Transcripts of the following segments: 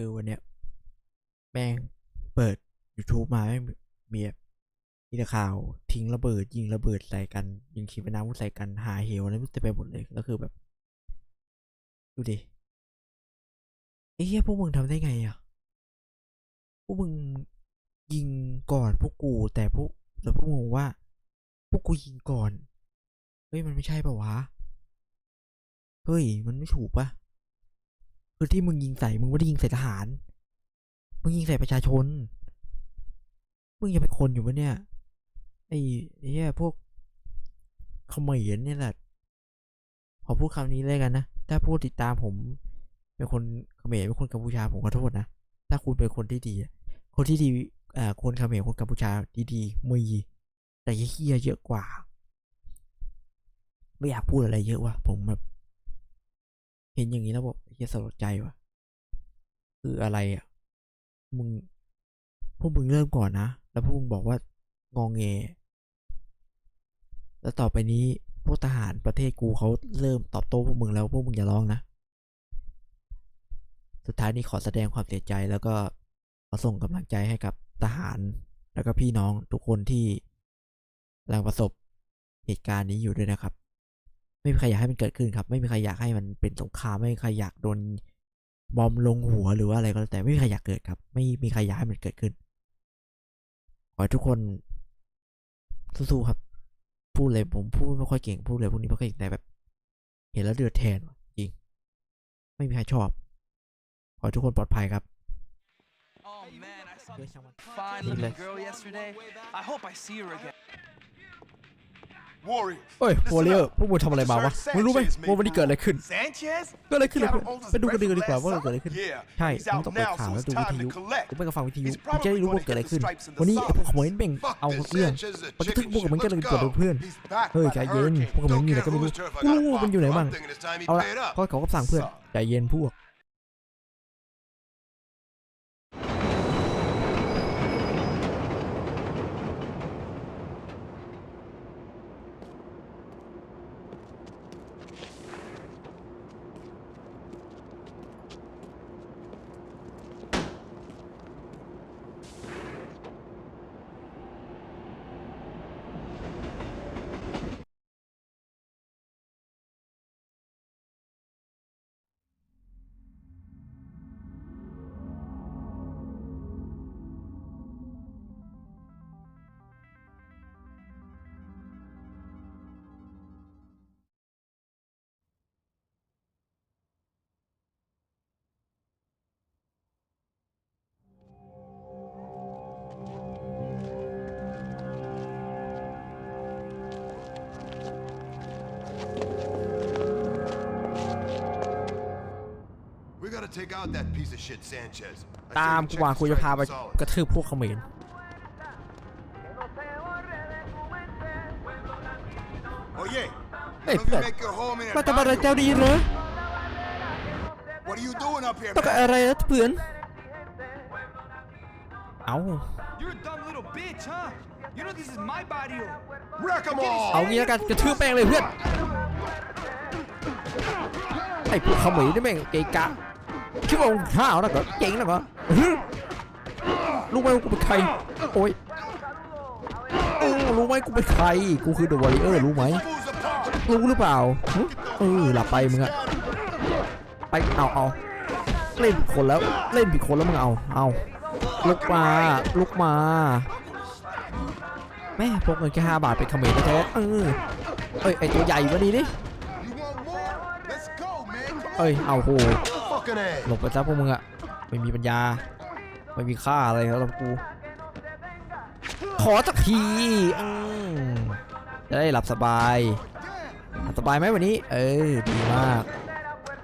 คือวันเนี้ยแม่งเปิด YouTube มาแม่งมีมีแต่ข่าวทิ้งระเบิด ยิงระเบิดใส่กัน ยิงขีปนาวุธใส่กันหาเหวอะไรม่เต็มไปหมดเลยแล้วคือแบบ ดูดิไอ้เหี้ยพวกมึงทำได้ไงอะพวกมึงยิงก่อนพวกกูแต่พวกแต่พวกมึงว่า พวกกูยิงก่อน เฮ้ยมันไม่ใช่ปะวะ เฮ้ยมันไม่ถูกปะ คือที่มึงยิงใส่มึงไม่ได้ยิงใส่ทหาร มึงยิงใส่ประชาชน มึงยังเป็นคนอยู่ปะเนี่ย ไอ้เหี้ยพวกเขมรเนี่ยแหละ ขอพูดคำนี้เลยกันนะ ถ้าพูดติดตามผม เป็นคนเขมรเป็นคนกัมพูชาผมขอโทษนะ ถ้าคุณเป็นคนที่ดี คนที่ดีอ่าคนเขมรคนกัมพูชาดีๆมีแต่เฮี้ยเยอะกว่า ไม่อยากพูดอะไรเยอะว่ะผมแบบ เห็นอย่างนี้แล้วบอกเฮียสลดใจว่ะคืออะไรอะ มึง พวกมึงเริ่มก่อนนะ แล้วพวกมึงบอกว่างองแงแล้วต่อไปนี้พวกทหารประเทศกูเขาเริ่มตอบโต้พวกมึงแล้วพวกมึงอย่าร้องนะ สุดท้ายนี้ขอแสดงความเสียใจแล้วก็ขอส่งกำลังใจให้กับทหาร แล้วก็พี่น้องทุกคนที่กำลังประสบเหตุการณ์นี้อยู่ด้วยนะครับ ไม่มีใครอยากให้มันเกิดขึ้นครับ ไม่มีใครอยากให้มันเป็นสงครามไม่มีใครอยากโดนบอมลงหัวหรือว่าอะไรก็แล้วแต่ไม่มีใครอยากเกิดครับ ไม่มีใครอยากให้มันเกิดขึ้นขอให้ทุกคนสู้ๆครับ พูดเลยผมพูดไม่ค่อยเก่งพูดเลยพวกนี้ไม่ค่อยเก่งแต่แบบ เห็นแล้วเดือดแทนว่ะจริง ไม่มีใครชอบ ขอให้ทุกคนปลอดภัยครับ Oh man, I saw เฮ้ย this ช่างมัน fine Need looking less. girl yesterday. I hope I see her again. Warriors. เอ้ย listen วอลเลอร์ up. พวกมึงทำอะไรมาวะ มึงรู้ไหมว่าวันนี้เกิดอะไรขึ้น Sanchez? เกิดอะไรขึ้นเลย Got him on ไปดูกันดี his กว่าว่า last เกิดอะไรขึ้น Yeah, ใช่ he's มึง out ต้องเปิด now, ข่าว so แล้ว it's ดูวิ time ทยุ to collect. กูไม่ก็ฟังวิทยุ He's กูจะได้ probably รู้ว่า gonna เกิดอะไร hit the ขึ้น stripes in the วันนี้ไอ้พวกขโมย South. เบ่ง Fuck เอา this เรื่อง Sanchez is a มันจะทึก chicken พวกกับมัน shit. ก็เลย Let's เกิด go. เพื่อน He's back เฮ้ย like ใจ a เย็น hurricane. พวกขโมย Don't มีอะไร care ก็ไม่รู้ whose turf I กู gotta รู้ว่ามัน farm อยู่ไหน for. บ้าง I'm thinking it's time he เอาละ paid up. ก็เขาก็สั่งเพื่อน ใจเย็นพวก take out that piece of shit Sanchez. I ตาม said กู check ว่า the กูจะพา stripes ไป are solid. กระทืบพวกเขมร Oh yeah. Hey, None of you Pat. make your home in มา an ทำอะไร Ivory. เจ้าดีเหรอ What are you doing up here, ต้องการ man? อะไรนะเพื่อนเอา You're a dumb little bitch, huh? You know this is my barrio. Wreck 'em เอา all. งี้แล้วกันกระทืบแป้งเลยเพื่อนไอ้พวกเขมรนี่แม่งเกะกะ คิดว่ามึงห้าวนะก็เจ๋งนะก็รู้ไหมกูเป็นใคร โอ้ยรู้ไหมกูเป็นใคร กูคือเดอะวอริเออร์รู้ไหมรู้หรือเปล่าเออหลับไปมึงอะไปเอาเอาเล่นผิดคนแล้วเล่นผิดคนแล้วมึงเอาเอาลุกมาลุกมาแม่พกเงินแค่ห้าบาทเป็นเขมรแท้เออเอ้ยไอตัวใหญ่มาดีนี่เอ้ยเอาโห หลบไปซะพวกมึงอะไม่มีปัญญา ไม่มีค่าอะไรแล้วกู ขอสักทีอืมจะได้หลับสบายหลับสบายไหมวันนี้ เออดีมาก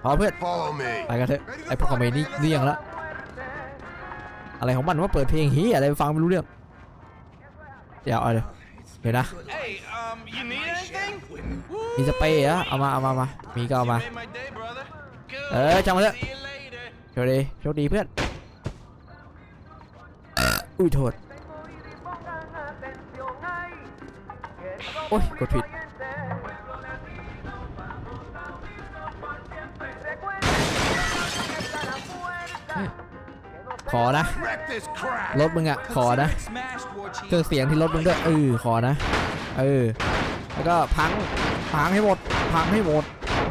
พอเพื่อน Follow me. ไปกันเถอะไอพวกคอมเมนี่เลี่ยงละอะไรของมันว่าเปิดเพลงเฮียอะไรฟังไม่รู้เรื่องเดี๋ยวเอาเดี๋ยวเดี๋ยวนะ Hey, um, you need anything? มีสเปรย์อะเอามาเอามามามีก็เอามา Made my day, brother. Good. เออช่างมันเถอะโชคดีโชคดีเพื่อนอุ้ยโทษโอ้ยกดผิดขอนะรถมึงอะขอนะเครื่องเสียงที่รถมึงด้วยเออขอนะเออแล้วก็พังพังให้หมดพังให้หมด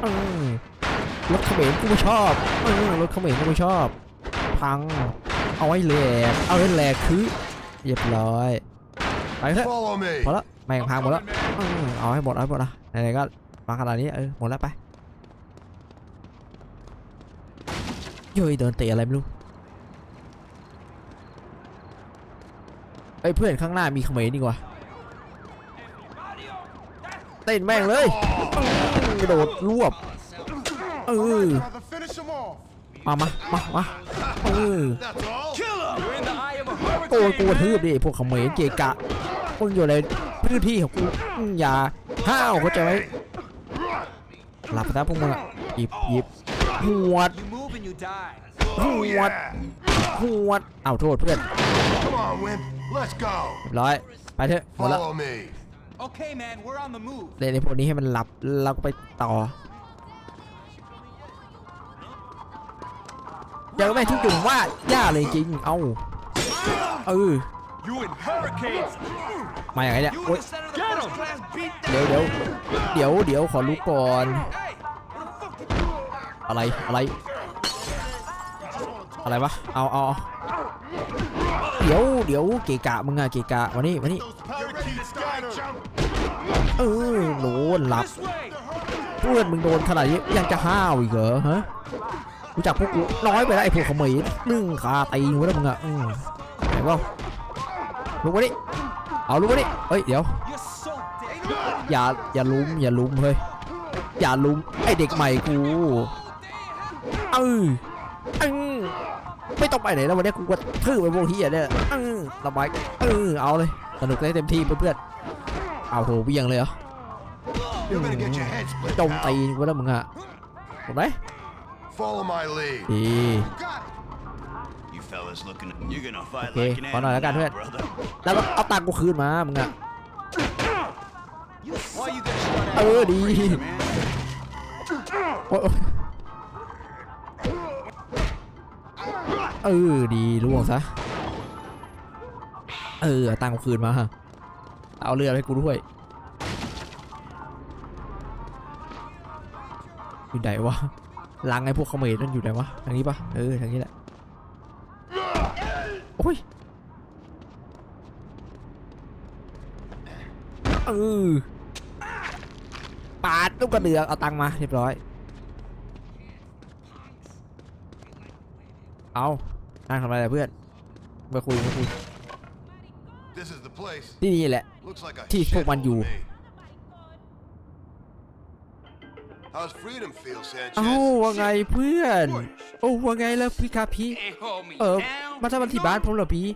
เออ รถเขมรกูไม่ชอบเออรถเขมรกูไม่ชอบ พัง เอาไว้แหลกเอาไว้แหลกคือเรียบร้อย ไปเถอะ Follow me. พอละแม่งพังหมดแล้วเออเอาให้หมดเอาให้หมดนะไหนๆก็มาขนาดนี้เออหมดแล้วไปเย้ยเดินเตะอะไรไม่รู้เอ้ยเพื่อนข้างหน้ามีเขมรดีกว่าเต้นแม่งเลยอื้อกระโดดรวบ เออ Brother, finish him off. มามามามาเออ That's all. You're in the eye of a โอ้ย hurricane. กูกระทืบดิไอ้พวกเขมรเกะกะมึงอยู่ในพื้นที่ของกูมึงอย่าห้าวเข้าใจไหมหลับไปแล้วพวกมึงอะหยิบหยิบหวด You move and you die. ห Oh วด yeah. หวดเอาโทษเพื่อน Come on, Wimp. Let's go. เรียบร้อยไปเถอะหมดแล้ว Follow me. Okay, man, we're on the move. เล่นในพวกนี้ให้มันหลับแล้วก็ไปต่อ เจอแม่งทุกจุ่มว่าย่าเลยจริง เอ้าเออ You in hurricanes. มาอย่างไรเนี่ย You โอ๊ in ย the center of the first class beat เดี๋ยวเดี๋ยวเดี๋ยวเดี๋ยวขอรู้ก่อน Hey, where the fuck did you อะไรอะไร อะไรวะเอาเอาเอาเดี๋ยวเดี๋ยวเกะกะมึงอะเกะกะมานี่มานี่ Parakeet scatter. เออโดนหลับ This way. เพื่อนมึงโดนขนาดนี้ยังจะห้าวอีกเหรอฮะ รู้จักพวกกูน้อยไปแล้วไอ้พวกขมรนึ่งคาตีหัวแล้วมึงอะไหนวะลุกมาดิเอาลุกมาดิเฮ้ยเดี๋ยว อย่าอย่าลุมอย่าลุมเฮ้ยอย่าลุมไอเด็กใหม่กูเออเออไม่ต้องไปไหนแล้ววันนี้กูก็ทื่อไปพวกที่อะเนี่ยเออระบายเออเอาเลยสนุกได้เต็มที่เพื่อนๆเอาโหเวียงเลยเหรอจมตีนกูแล้วมึงอะถูกไหม Follow my lead. ดี You fellas looking, you're gonna fight Okay, like an có nói là animal cắt now, huyết. brother. แล้วก็เอาตังค์กูคืนมามึงอะ Why you gonna start เออดี Man, โอ๊ยโอ๊ยเออดีล่วงซะ เออเอาตังค์กูคืนมา เอาเรือให้กูด้วยอยู่ไหนวะ ลังไอ้พวกเขมรนั่นอยู่ไหนวะทางนี้ปะเออทางนี้แหละโอ้ยเออปาดลูกกระเดือกเอาตังค์มาเรียบร้อย เอานั่งทำอะไรอะเพื่อนมาคุยมาคุย This is the place. ที่นี่แหละ Looks like a ที่พวกมันอยู่ shithole to me. How's freedom feel, เอ้า Sanchez? ว่าไงเพื่อน โอ้ว่าไงแล้วพี่ครับพี่ Can't hold me เออ down. มาทำมันที่บ้านผมเหรอพี่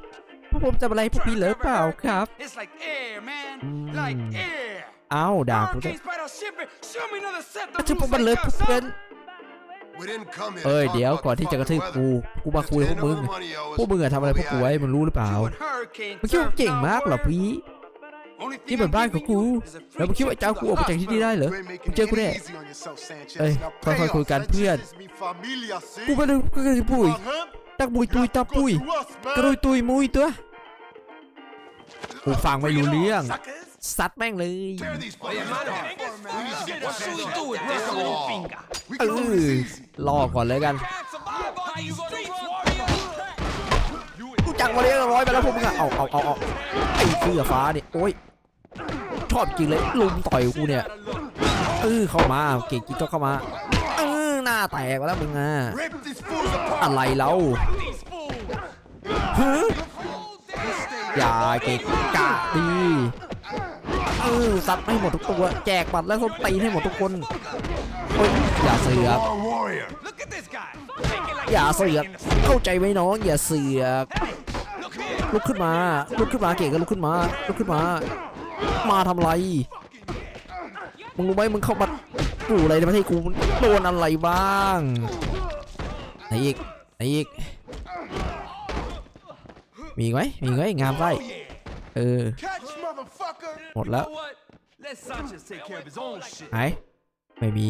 พวกผมจะอะไรพวกพี่เหรอเปล่าครับ It's like air, man. Mm. Like air. เอ้าด่าผมจะ Hurricanes bite our ship. Show me another set จะ of พวก rules มันเลย like พวก us, เพื่อน huh? We didn't come here เอ้ย to talk เดี๋ยว about ก่อน the ที่จะกระทืบ fucking กู weather. กูมาคุยกับพวกมึง พวกมึงอะทำอะไรพวกกูไว้มึงรู้หรือเปล่า You and hurricane มึงคิดว่า turf เก่ง now, มากเหรอ warrior? พี่ Only thing นี่เหมือน I'm บ้านของ giving กู you is a แล้วมึงคิดว่า free เจ้า trip กู to ออก the ไปจากที่นี่ได้เหรอ You ain't มึง making เจอกู it แน่ easy on yourself, Sanchez. Ê, Now thôi, pay thôi, us, คุยกัน Sanchez เพื่อน is mi familia, see? กูไม่รู้ก็คือปุ้ย About him? ตักบุยตุยตาปุ้ย Go to us, man. กระดุยตุยมุยตัวกูฟังไม่รู้เรื่องซัดแม่งเลย Tear these fuckers apart. We need to get What this should we handled. do with Break this them little all. finger? We เอ can do อ this easy. รอก่อนเลยกัน Can't survive on these streets, warrior. กูจังมาเรียบร้อยไปแล้วพวกมึงอะเอาเอาเอาเอาไอ้เสื้อฟ้าเนี่ยโอ้ยช อบจริงเลยลุมต่อยกูเนี่ยเออเข้ามาเก่งจริงก็เข้ามาเออหน้าแตกแล้วมึงอะอะไรเราฮะอย่าเก่งกะดีเออซัดให้หมดทุกตัว แจกบัตรและส้นตีให้หมดทุกคนโอ้ยอย่าเสือกอย่าเสือกเข้าใจไหมน้อง อย่าเสือกลุกขึ้นมาลุกขึ้นมาเก่งก็ลุกขึ้นมาลุกขึ้นมา มาทำไร มึงรู้ไหมมึงเข้ามาอยู่อะไรในประเทศกูมึงโดนอะไรบ้างไหนอีกไหนอีก มีอีกไหมมีอีกไหมงามไส้เออ Catch, motherfucker. หมดแล้ว You know what? Let Sanchez take care of his own shit. ไหนไม่มี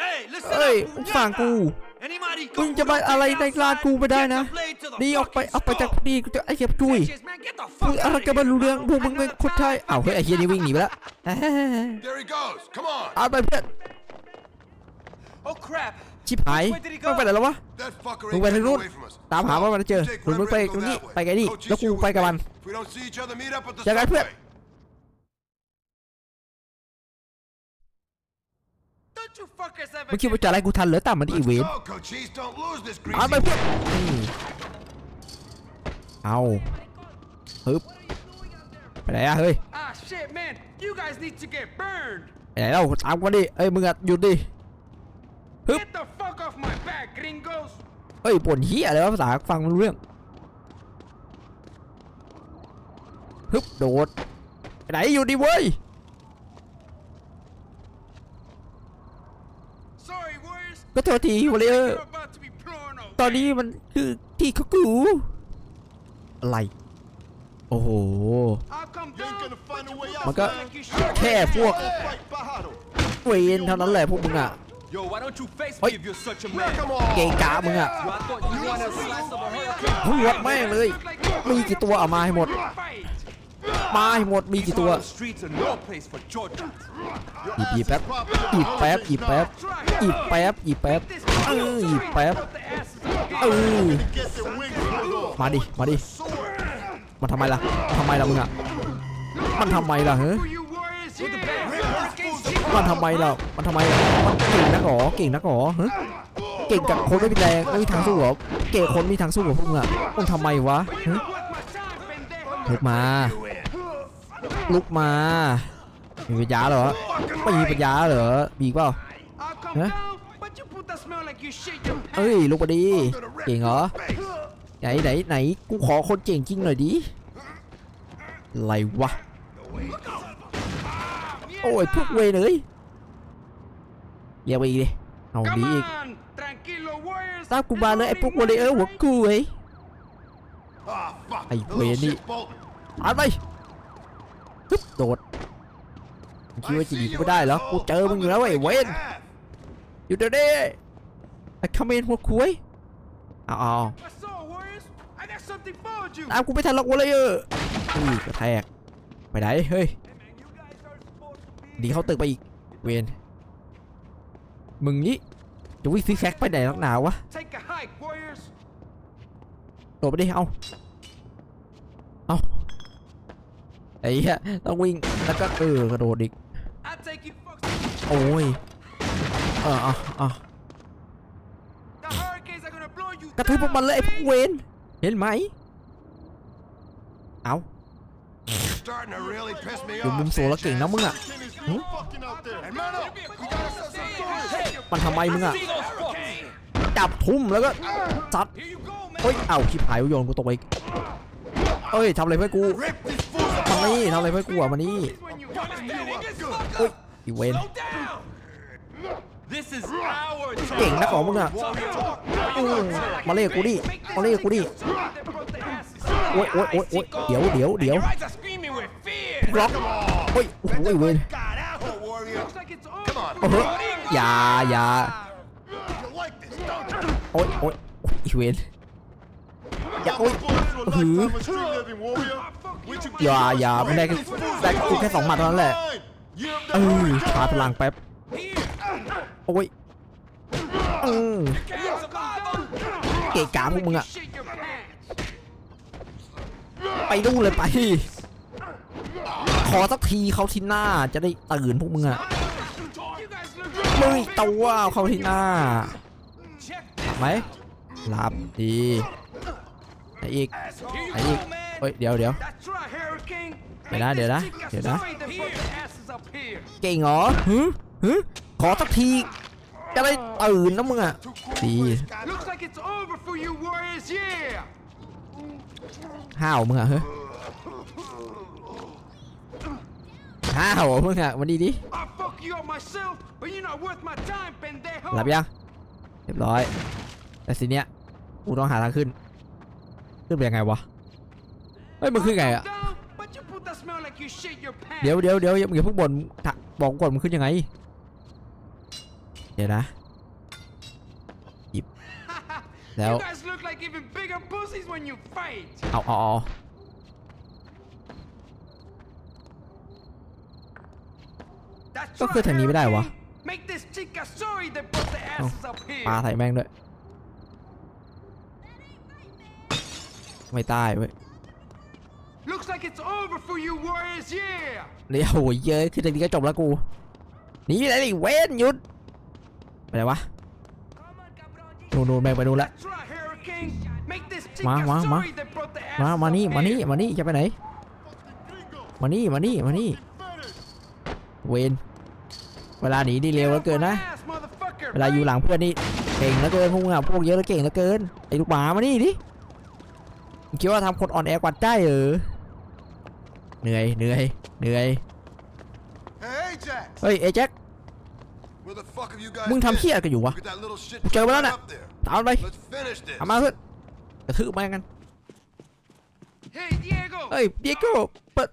Hey, listen เอ้ย up. ฟังกู Anybody มึงจะมาอะไรในร้านกูไม่ได้นะ นี่ออกไปออกไปจากนี่กูจะไอ้เหี้ยจุ้ยมึงอะไรกันไม่รู้เรื่องพวกมึงเป็นคนไทยอ้าวเฮ้ยไอ้เหี้ยนี่วิ่งหนีไปแล้วเฮ้ย There he goes. Come on. เอาไปเพื่อน Oh crap! ชิบหายมันไปไหนแล้ววะ That fucker มึง ain't ไปทาง getting นู้น away from us. ตามหาว่ามันจะเจอ Jake, หรือมึง we're ไป ready to ตรง go นี้ that way. ไปไงนี่ Coach, แล้ว you กู with ไปกับ me? มัน If we don't see each other, meet up at the เจอกันเพื่อน subway. Don't you fuckers ever มึงคิดว่าจะอะไรกูทันเหรอตามมันอี Let's เวน go, Cochise. Don't lose this เอาไป greasy. เพื่อนนี่ เอาฮึบไปไหนอะเฮ้ย Ah shit, man! You guys need to get burned! ไปไหนเราตามกันดิเอ้ยมึงอะหยุดดิ Hup. Get the fuck off my back, gringos! เอ้ยป่นเฮียอะไรวะภาษาฟังไม่รู้เรื่องฮึบโดดไปไหนอยู่ดิเว้ย Sorry, warriors. ก็โทษทีวอลเลเยอร์ You're about to be blown over. ตอนนี้มันคือที่เขากู อะไร โอ้โห มันก็แค่พวกเวนเท่านั้นแหละพวกมึงอะเฮ้ยเกย์กามึงอะหัวแม่งเลย มีกี่ตัวเอามาให้หมด มาให้หมดมีกี่ตัวอีบอีแป๊บอีแป๊บอีแป๊บอีแป๊บอีแป๊บอออีแป๊บ เออมาดิ มาดิ มันทำไมล่ะทำไมล่ะมึงอะ มันทำไมล่ะเฮ้ยมันทำไมล่ะ มันทำไมมันเก่งนักหรอ เก่งนักหรอเฮะเก่งกับคนไม่มีแรงไม่มีทางสู้หรอ เก่งคนไม่มีทางสู้กับพวกมึงอะมึงทำไมวะลุกมา ลุกมา มีปัญญาเหรอ ไม่มีปัญญาเหรอมีอีกเปล่า I'll come เอ้ยลุกมาดีเก่งเหรอไหนไหนไหนกูขอคนเก่งจริงหน่อยดิอะไรวะโอ้ยพวกเวรเอ้ยเรียกไปอีกดิเอาดี Come อีก on, tranquilo warriors. ตามกูมาเลยไอ้พวกวอลเลเยอร์หัวกูเอ้ย Ah, fuck. Hey, The little wait, shit Nick. bolt. อ่านไปฮึบโดดมึงคิดว่าจะหนีกูไม่ได้เหรอกูเจอมึงอยู่แล้วไอ้เวนอยู่เดี๋ยวนี้ ไอ้คาเมนหัวคุยเอาเอา What's up, warriors? I got something for you. ตามกูไม่ทันหรอกวอลเลเยอร์อุ้ยกระแทกไปไหนเฮ้ย Hey, man, you guys are supposed to be หนีเข้าตึกไปอีกเวนมึงนี่จะวิ่งซิกแซกไปไหนนักหนาวะ Take a hike, warriors. โดดไปดิเอาเอาไอ้เหี้ยต้องวิ่งแล้วก็เออกระโดดอีก I'll take you fucks. โอ้ยเอออะอะ The hurricanes are gonna blow you กระทืบพวกมันเลยไอ้พวกเวนเห็นไหมเอา You're starting to really piss me อยู่ off. มุมโซนแล้วเก่งนะมึงอะ Who fucking out there? Hey, man up. We gotta set some fire. มันทำไมมึงอะจับทุ่มแล้วก็ซัด Here you go, man. เฮ้ย เอ้าชิบหายโยนกูตกไปอีกเอ้ยทำอะไรเพื่อนกู Rip these fools มัน apart. นี่ทำอะไรเพื่อนกูอะมันนี่ When you understand it, get fucked เฮ้ยอีเวน Slow down. This is our เก่งนะของมึงอะอืมมาเล่นกับกูดิมาเล่นกับกูดิโอ๊ยโอ๊ยโอ๊ยโอ๊ยเดี๋ยวเดี๋ยวเดี๋ยว Your eyes are screaming with fear. ล็อกเฮ้ยโอ้โหไอ้เวน God out, warrior. Looks like it's over. Come on. โอ้โหอย่าอย่า You like this, don't you? โอ๊ยโอ๊ยโอ๊ยอีเวนอย่าโอ๊ย Bullet into a Hmm. lifetime of street living, warrior. What you อย่าอย่ามันได้แค่ได้กูแค่สองหมัดเท่านั้นแหละ You เออชาร์จพลังแป๊บ โอ้ยอืมเกะกะพวกมึงอะไปดูเลยไป ขอสักทีเขาที่หน้าจะได้ตื่นพวกมึงอะมึงตัวเขาที่หน้าไหมหลับดีไหนอีกไหนอีกเฮ้ยเดี๋ยวเดี๋ยวเดี๋ยวนะเดี๋ยวนะเดี๋ยวนะเก่งเหรอฮึฮึ ขอสักทีจะได้ตื่นนะมึงอะดี Looks like it's over for you warriors, yeah. ห้าวมึงอะเฮ้ยห้าวมึงอะวันดีดิ I fuck you up myself, but you're not worth my time, pendejo. หลับยังเรียบร้อย แต่ทีเนี้ยกูต้องหาทางขึ้น ขึ้นไปยังไงวะเฮ้ยมึงขึ้นไงอะ Down, but you put that smell like you shit your pants. เดี๋ยวเดี๋ยวเดี๋ยวอย่าอย่าเพิ่งบ่นถะบอกก่อนมึงขึ้นยังไง เดี๋ยวนะหยิบแล้ว You guys look like even bigger pussies when you fight. เอาเอาเอา That's ก็คือทางนี้ไม่ได้วะ Hurricane. Make this chica sorry they brought the asses up here. ปลาใส่แม่งด้วย ไม่ตายเว้ย Looks like it's over for you warriors, yeah. เดี๋ยวโหเยอะคือตอนนี้ก็จบแล้วกูหนีไปไหนดิเว้นหยุด ไปไหนวะนู่นนู่นแม่งไปนู่นละ That's right, Hurricane. Make this Ma, chica ma, ma. sorry they brought the มา asses มา up นี่มานี่ here. มานี่จะไปไหน มานี่มานี่มานี่เวนเวลาหนีนี่เร็วเหลือเกินนะ Get off my ass, motherfucker, เวลาอยู่หลังเพื่อนนี่เก่งเหลือเกินพวกมึงอะพวกเยอะแล้วเก่งเหลือเกินไอ้ลูกหมามานี่ดิมึงคิดว่าทำคนอ่อนแอกวัดได้เหรอเหนื่อยเหนื่อยเหนื่อย Hey, Ajax! เฮ้ยเอแจ็ค Where the fuck have you guys มึงทำ been? เพี้ยอะไรกันอยู่วะ Look at that little shit กูเจอมาแล้วน่ะ up there. ตามไป Let's finish this. ทำมาเพื่อนกระทืบแม่งกัน Hey, Diego. เฮ้ยเดียโก้เปิด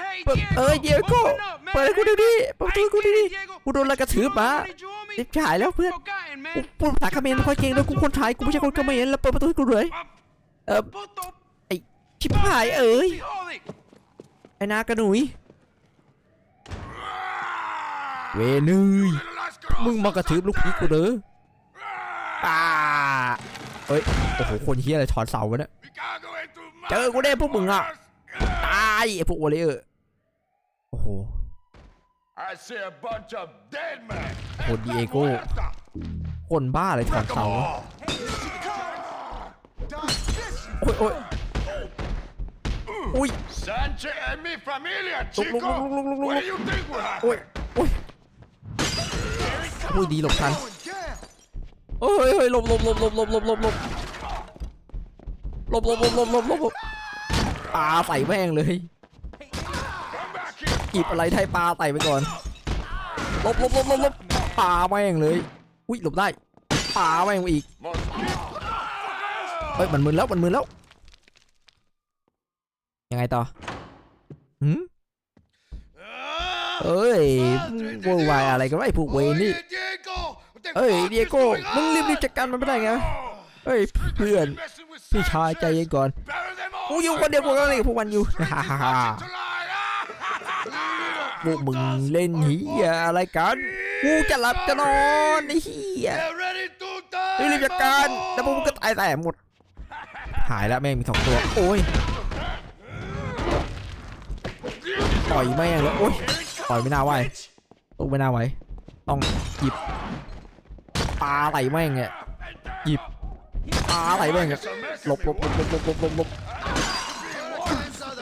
Hey, เปิด Diego. เอ้ยเดียโก้ Open up, man. เปิดให้กูดูดิเปิดประตูให้กูดูดิ I get it, Diego. กูโดนอะไรกระทืบมา You already drew me? รีบฉายแล้วเพื่อน Forgotten, กู man. พูดภาษาเขมรไม่ค่อยเก่งด้วยกูคนไทยกูไม่ใช่คนเขมรแล้วเปิดประตูให้กูเลยเออ Puto ไอชิบหายเอ้ย Jode. ไอ้นากระหนุย เวนึยมึงมากระทืบลูกพี่กูเด้ออ่าเอ้ย โอ้โห คนเฮียอะไรถอนเสาวะเนี่ย เจอกูได้พวกมึงอะ ตายไอ้พวกวอลเลเยอร์โอ้โห I see a bunch of dead men. โหดดีเอโก้ คนบ้าอะไรถอนเสาอะโอ้ยโอ้ยอุ้ย Sanchez and mi familia, Look, look, chico. look, look, look, look, What look. do you think will โอ้ย happen? โอ้ยอุ้ยดีหลบทันเฮ้ยเฮ้ยหลบหลบหลบหลบหลบหลบหลบหลบหลบหลบหลบหลบหลบหลบปลาใส่แม่งเลย Come back here. หยิบอะไรไทยปลาใส่ไปก่อนหลบหลบหลบหลบหลบปลาแม่งเลยอุ้ยหลบได้ปลาแม่งอีกเฮ้ยมันมึนแล้วมันมึนแล้วยังไงต่อหืม เอ้ยโวยวายอะไรกันวะไอ้พวกเวรนี่ Oye, Diego. What the เอ้ย fuck เดีย is โก้ going มึง on? รีบๆจัดการมันไม่ได้ไงวะ Oh, เฮ้ยเพื่อน messing with พี่ชายใจเย็น Sanchez. ก่อน Bury them all กูอยู่คนเดียวกูก็เลยกับพวกมันอยู่ Streets is marching to lie. พวกมึงเล่นเฮียอะไรกันกูจะหลับจะนอนไอ้เฮีย Get ready to die, รีบๆจัดการแล้วพวกมึงก็ตายแต่หมด หายแล้วแม่งมีสองตัวโอ้ยต่อยแม่งเลยโอ้ย ปล่อยไม่น่าไหวลูกไม่น่าไหวต้องหยิบปลาไหลแม่งเนี่ยหยิบปลาไหลแม่งเนี่ยหลบหลบหลบหลบหลบหลบหลบ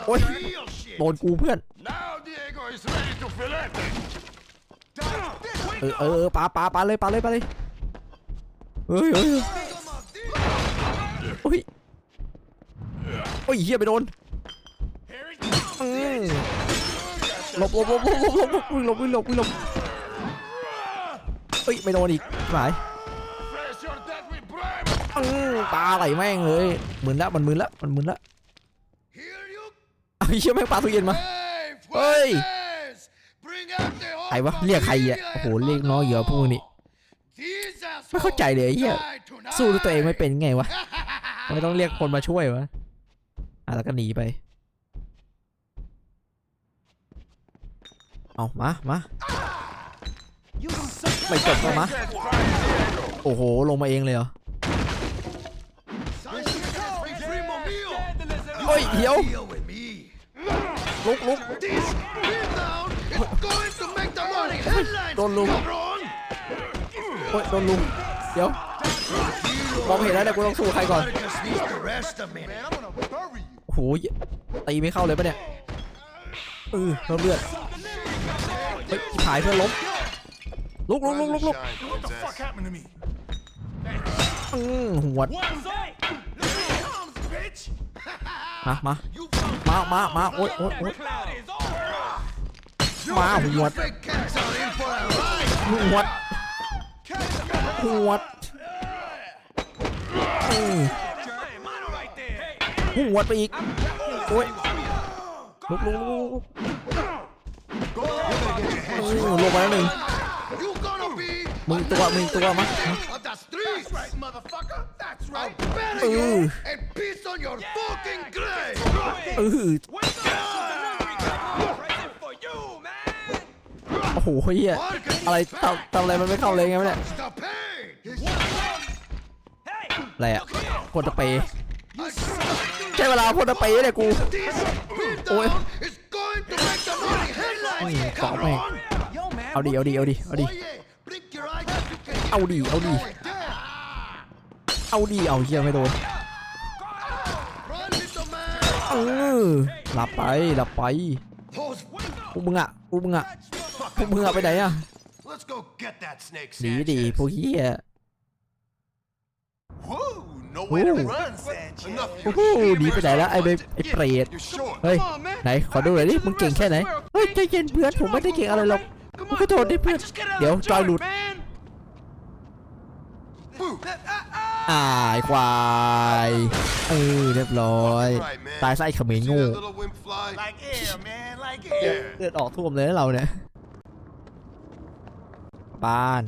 โอ้ยโดนกูเพื่อนเออเออปลาปลาปลาเลยปลาเลยปลาเลยเฮ้ยเฮ้ยโอ้ยโอ้ยเฮียไปโดน หลบหลบหลบหลบหลบหลบหลบหลบหลบหลบเฮ้ยไม่โดนอีกหลายปลาไหลแม่งเลยมึนละมันมึนละมันมึนละ Here you เอาไอ้เชี่ยแม่งปลาตู้เย็นมา Hey, Oi. fuertes. Bring out the whole ใครวะเรียกใครอะโอ้โหเรียกน้องเยอะพวกนี่ These ไม่เข้าใจเลยเหี้ยสู้ด้วยตัวเองไม่เป็นไงวะไม่ต้องเรียกคนมาช่วยวะอะแล้วก็หนีไป เอามามาไม่จบก็มาโอ้โห ลงมาเองเลยเหรอ Primo mío. เฮ้ยเดี๋ยว Deal with me. ลุกลุก This beatdown is going to make the morning headlines. โดนลุง cabron. โอ้ยโดนลุงเดี๋ยวมองไม่เห็นแล้วเนี่ยกูต้องสู้ใครก่อน Just needs to rest a minute. โอ้โหตีไม่เข้าเลยปะเนี่ยเออเพิ่มเลือดเฮ้ยชิบหายเพื่อนล้มลุกลุกลุกลุกลุก What the fuck happened to me? อืมหัวด bitch. มา มา You found มามามาโอ๊ยโอ๊ยโอ๊ย Cloud is over. มาหัวด fake cats are in for a ride. หัวดหัวดอืม Mano right there. หัวดไปอีกโอ๊ยลุกลุกลุกลุก หนึ่งมึงตัวมึงตัวมั้งเออเออโอ้โหเฮียอะไรทำทำอะไรมันไม่เข้าเลยไงเนี่ยอะไรอะโคตรเปย์ใช้เวลาโคตรเปย์เลยกูโอ้ยกรอไป เอาดิเอาดิเอาดิเอาดิเอาดิเอาดิเอาดิเอาเฮียไม่โดนเออหลับไปหลับไปพวกมึงอะพวกมึงอะพวกมึงอะไปไหนอะหนีดิพวกเฮียโอ้โหหนีไปไหนแล้วไอ้เบไอ้เปรตเฮ้ยไหนขอดูหน่อยดิมึงเก่งแค่ไหนเฮ้ยใจเย็นเพื่อนผมไม่ได้เก่งอะไรหรอก มึงก็โทษดิเพื่อน เดี๋ยวจอยหลุด Boo. อ่าไอ้ควายเออเรียบร้อย Right, man. ตายไส้เขมร See โง่ that little wimp fly? Like air, man. Like 'Em. air. Yeah. เลือดออกท่วมเลยนะเราเนี่ย บ้าน